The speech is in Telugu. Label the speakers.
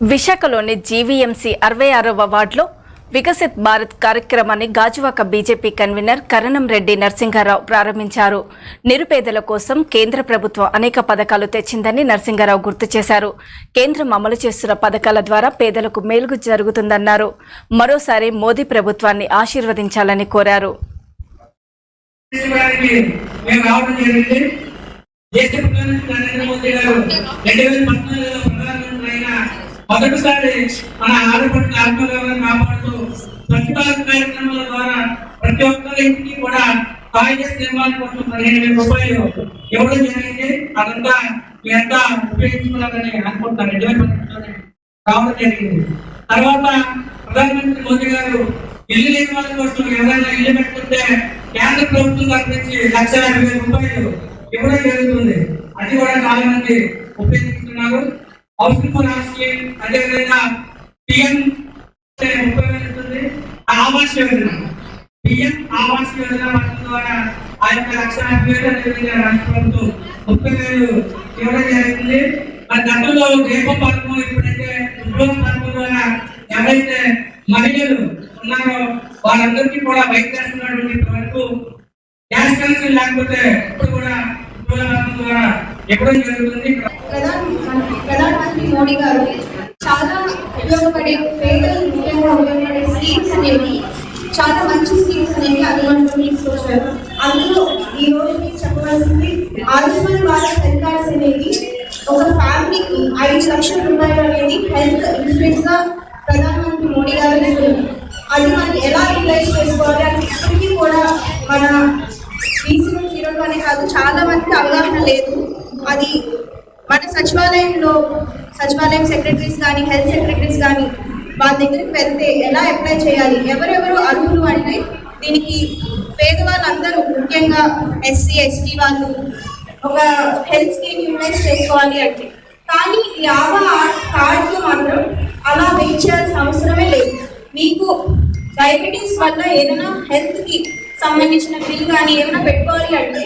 Speaker 1: విశాఖలోని జీవీఎంసీ అరవై ఆరవ వార్డులో వికసిత్ భారత్ కార్యక్రమాన్ని గాజువాక బీజేపీ కన్వీనర్ కరణం రెడ్డి నరసింహారావు ప్రారంభించారు. నిరుపేదల కోసం కేంద్ర ప్రభుత్వం అనేక పథకాలు తెచ్చిందని నరసింహారావు గుర్తు చేశారు. కేంద్రం అమలు చేస్తున్న పథకాల ద్వారా పేదలకు మేలుగు జరుగుతుందన్నారు. మరోసారి మోదీ ప్రభుత్వాన్ని ఆశీర్వదించాలని కోరారు.
Speaker 2: నరేంద్ర మోదీ గారు రెండు వేల పద్నాలుగులో ప్రధానమంత్రి అయిన మొదటిసారి మన ఆడపడుల ఆత్మగౌరవం కాపాడుతూ స్వచ్ఛ కార్యక్రమాల ద్వారా ప్రతి ఒక్కరి ఇంటికి కూడా కాగిత నిర్మాణం కోసం పదిహేను వేల రూపాయలు ఎవరు జరిగింది. అదంతా మీ అంతా ఉపయోగించుకోవాలని అనుకుంటున్నాను రెండు వేల రావడం జరిగింది. తర్వాత ప్రధానమంత్రి మోదీ గారు ఇల్లు లేని వాళ్ళ కోసం ఎవరైనా ఇల్లు పెట్టుకుంటే కేంద్ర ప్రభుత్వం తరఫు నుంచి లక్ష యాభై వేల రూపాయలు ఇవ్వడం జరుగుతుంది. అది కూడా చాలా మంది ఉపయోగిస్తున్నారు. హౌసింగ్ ఫైనాన్స్ స్కీమ్ అదేవిధంగా పిఎం ముప్పై వేలు ఉంటుంది. ఆవాస్ యోజన. పిఎం ఆవాస్ యోజన పథకం ద్వారా ఆ యొక్క లక్ష యాభై వేలు అదేవిధంగా రాష్ట్ర ప్రభుత్వం ముప్పై వేలు ఇవ్వడం జరుగుతుంది మరి గతంలో దీపం పథకం ఎప్పుడైతే ఉద్యోగ పథకం ద్వారా ఎవరైతే మహిళలు ఉన్నారో వాళ్ళందరికీ కూడా వైద్యం వరకు గ్యాస్ కనెక్షన్ లేకపోతే ఇప్పుడు కూడా ఉద్యోగ పథకం ద్వారా ఇవ్వడం జరుగుతుంది?
Speaker 3: ప్రధాన ప్రధానమంత్రి మోడీ గారు చాలా ఉపయోగపడే పేదలకు ముఖ్యంగా ఉపయోగపడే స్కీమ్స్ అనేవి చాలా మంచి స్కీమ్స్ అనేవి అందుబాటులో తీసుకొచ్చారు. అందులో ఈ రోజు మీకు చెప్పవలసింది ఆయుష్మాన్ భారత్ హెల్త్ కార్డ్స్ అనేది ఒక ఫ్యామిలీకి ఐదు లక్షల రూపాయలు అనేది హెల్త్ ఇన్సూరెన్స్గా ప్రధానమంత్రి మోడీ గారు ఇస్తున్నారు అది మనం ఎలా యూటిలైజ్ చేసుకోవాలి అని ఇప్పటికీ కూడా మన బీసీలో అనే కాదు చాలా మందికి అవగాహన లేదు. అది మన సచివాలయంలో సచివాలయం సెక్రటరీస్ కానీ హెల్త్ సెక్రటరీస్ కానీ వాళ్ళ దగ్గరికి వెళ్తే ఎలా అప్లై చేయాలి? ఎవరెవరు అర్హులు అంటే దీనికి పేదవాళ్ళందరూ ముఖ్యంగా ఎస్సీ ఎస్టీ వాళ్ళు ఒక హెల్త్ స్కీమ్ యూటిలైజ్ చేసుకోవాలి అంటే. కానీ ఈ ఆవా కార్డుతో మాత్రం అలా వెయిట్ చేయాల్సిన అవసరమే లేదు. మీకు డయాబెటీస్ వల్ల ఏదైనా హెల్త్కి సంబంధించిన బిల్ కానీ ఏమైనా పెట్టుకోవాలి అంటే